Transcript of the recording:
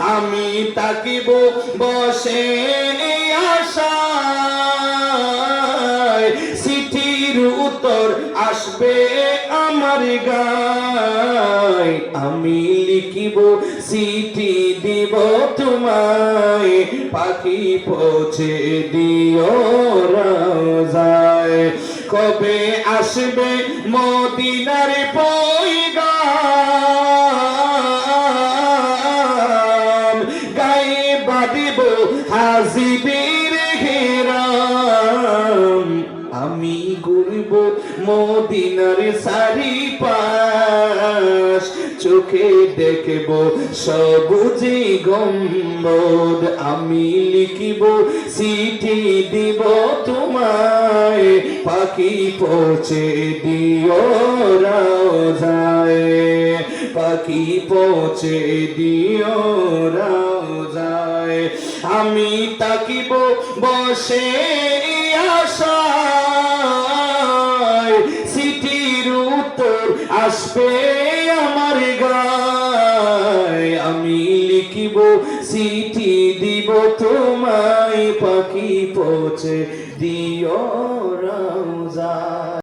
আমি তাকিব বসে আশায়। চিঠির উত্তর আসবে আমার গায়। আমি লিখিব চিঠি দিব তোমায়। পাখি পৌঁছে দিও রাজায়। কবে আসবে মদিনার পয়গাম বাঁধিব হাজিবির ঘেরাম আমি ঘুরব মদিনার সারি পাশ চোখে দেখব সবুজে গম্বদ আমি লিখিব, চিঠি দিব তোমায়, পাখি পৌঁছে দিও রাজায়। পাখি পৌঁছে দিও রাজায়। আমি তাকিব বসে আশায়। চিঠির উত্তর আসবে আমার গায়। আমি লিখিব চিঠি দিব তোমায়, পাখি পৌঁছে দিও রাজা